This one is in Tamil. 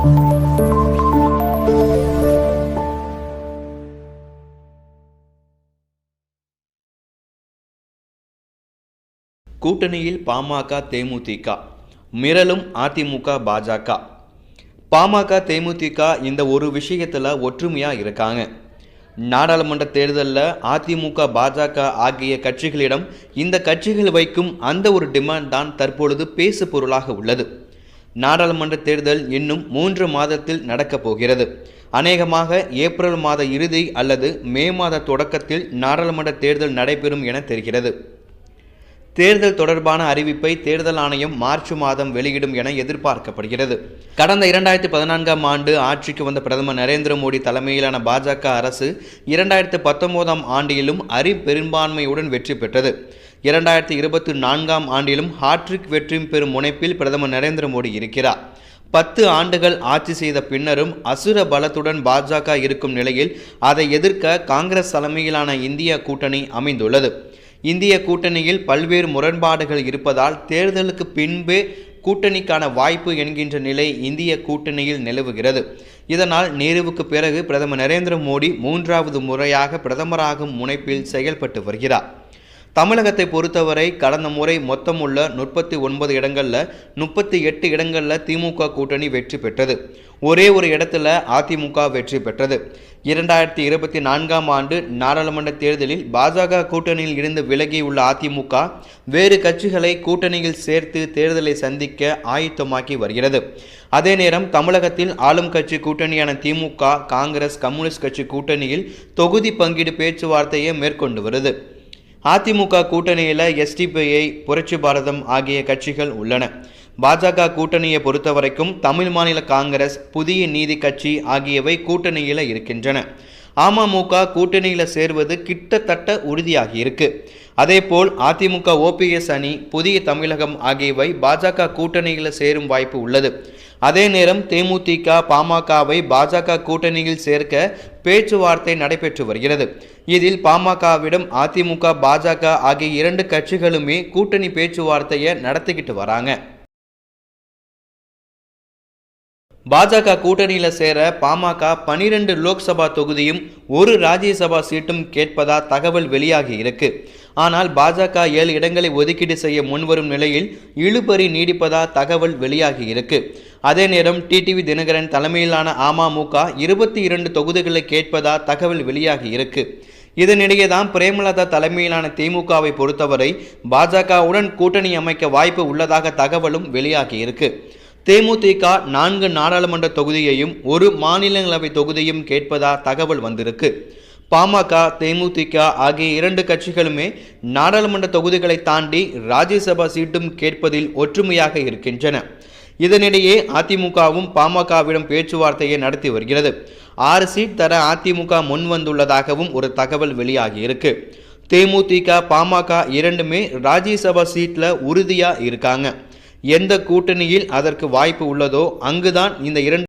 கூட்டணியில் பாமக தேமுதிக. மிரளும் அதிமுக பாஜக. பாமக தேமுதிக இந்த ஒரு விஷயத்தில் ஒற்றுமையாக இருக்காங்க. நாடாளுமன்ற தேர்தலில் அதிமுக பாஜக ஆகிய கட்சிகளிடம் இந்த கட்சிகள் வைக்கும் அந்த ஒரு டிமாண்ட் தான் தற்பொழுது பேசு பொருளாக உள்ளது. நாடாளுமன்ற தேர்தல் இன்னும் மூன்று மாதத்தில் நடக்கப் போகிறது. அநேகமாக ஏப்ரல் மாத இறுதி அல்லது மே மாத தொடக்கத்தில் நாடாளுமன்ற தேர்தல் நடைபெறும் என தெரிகிறது. தேர்தல் தொடர்பான அறிவிப்பை தேர்தல் ஆணையம் மார்ச் மாதம் வெளியிடும் என எதிர்பார்க்கப்படுகிறது. கடந்த இரண்டாயிரத்தி பதினான்காம் ஆண்டு ஆட்சிக்கு வந்த பிரதமர் நரேந்திர மோடி தலைமையிலான பாஜக அரசு இரண்டாயிரத்து பத்தொன்பதாம் ஆண்டிலும் அரி பெரும்பான்மையுடன் வெற்றி பெற்றது. இரண்டாயிரத்தி இருபத்தி நான்காம் ஆண்டிலும் ஹாட்ரிக் வெற்றி பெறும் முனைப்பில் பிரதமர் நரேந்திர மோடி இருக்கிறார். பத்து ஆண்டுகள் ஆட்சி செய்த பின்னரும் அசுர பலத்துடன் பாஜக இருக்கும் நிலையில் அதை எதிர்க்க காங்கிரஸ் தலைமையிலான இந்திய கூட்டணி அமைந்துள்ளது. இந்திய கூட்டணியில் பல்வேறு முரண்பாடுகள் இருப்பதால் தேர்தலுக்கு பின்பே கூட்டணிக்கான வாய்ப்பு என்கின்ற நிலை இந்திய கூட்டணியில் நிலவுகிறது. இதனால் நேருவுக்கு பிறகு பிரதமர் நரேந்திர மோடி மூன்றாவது முறையாக பிரதமராகும் முனைப்பில் செயல்பட்டு வருகிறார். தமிழகத்தை பொறுத்தவரை கடந்த முறை மொத்தமுள்ள முப்பத்தி ஒன்பது இடங்களில் முப்பத்தி எட்டு இடங்களில் திமுக கூட்டணி வெற்றி பெற்றது. ஒரே ஒரு இடத்துல அதிமுக வெற்றி பெற்றது. இரண்டாயிரத்தி இருபத்தி நான்காம் ஆண்டு நாடாளுமன்ற தேர்தலில் பாஜக கூட்டணியில் இருந்து விலகியுள்ள அதிமுக வேறு கட்சிகளை கூட்டணியில் சேர்த்து தேர்தலை சந்திக்க ஆயத்தமாக்கி வருகிறது. அதே நேரம் தமிழகத்தில் ஆளும் கட்சி கூட்டணியான திமுக காங்கிரஸ் கம்யூனிஸ்ட் கட்சி கூட்டணியில் தொகுதி பங்கீடு பேச்சுவார்த்தையை மேற்கொண்டு வருது. அதிமுக கூட்டணியில் எஸ்டிபிஐ புரட்சி பாரதம் ஆகிய கட்சிகள் உள்ளன. பாஜக கூட்டணியை பொறுத்தவரைக்கும் தமிழ் மாநில காங்கிரஸ் புதிய நீதி கட்சி ஆகியவை கூட்டணியில் இருக்கின்றன. அமமுக கூட்டணியில் சேர்வது கிட்டத்தட்ட உறுதியாகி இருக்கு அதேபோல் அதிமுக ஓபிஎஸ் அணி புதிய தமிழகம் ஆகியவை பாஜக கூட்டணியில் சேரும் வாய்ப்பு உள்ளது. அதே நேரம் தேமுதிக பாமகவை பாஜக கூட்டணியில் சேர்க்க பேச்சுவார்த்தை நடைபெற்று வருகிறது. இதில் பாமகவிடம் அதிமுக பாஜக ஆகிய இரண்டு கட்சிகளுமே கூட்டணி பேச்சுவார்த்தையை நடத்திக்கிட்டு வராங்க. பாஜக கூட்டணியில் சேர பாமக பனிரெண்டு லோக்சபா தொகுதியும் ஒரு ராஜ்யசபா சீட்டும் கேட்பதா தகவல் வெளியாகி இருக்கு. ஆனால் பாஜக ஏழு இடங்களை ஒதுக்கீடு செய்ய முன்வரும் நிலையில் இழுபறி நீடிப்பதா தகவல் வெளியாகி இருக்கு. அதே நேரம் டிடிவி தினகரன் தலைமையிலான அமமுக இருபத்தி இரண்டு தொகுதிகளை கேட்பதா தகவல் வெளியாகி இருக்கு. இதனிடையே தான் பிரேமலதா தலைமையிலான திமுகவை பொறுத்தவரை பாஜகவுடன் கூட்டணி அமைக்க வாய்ப்பு உள்ளதாக தகவலும் வெளியாகி இருக்கு. தேமுதிக நான்கு நாடாளுமன்ற தொகுதியையும் ஒரு மாநிலங்களவை தொகுதியும் கேட்பதா தகவல் வந்திருக்கு. பாமக தேமுதிக ஆகிய இரண்டு கட்சிகளுமே நாடாளுமன்ற தொகுதிகளை தாண்டி ராஜ்யசபா சீட்டும் கேட்பதில் ஒற்றுமையாக இருக்கின்றன. இதனிடையே அதிமுகவும் பாமகவிடம் பேச்சுவார்த்தையை நடத்தி வருகிறது. ஆறு சீட் தர அதிமுக முன் வந்துள்ளதாகவும் ஒரு தகவல் வெளியாகியிருக்கு. தேமுதிக பாமக இரண்டுமே ராஜ்யசபா சீட்டில் உறுதியாக இருக்காங்க. எந்த கூட்டணியில் அதற்கு வாய்ப்பு உள்ளதோ அங்குதான் இந்த இரண்டு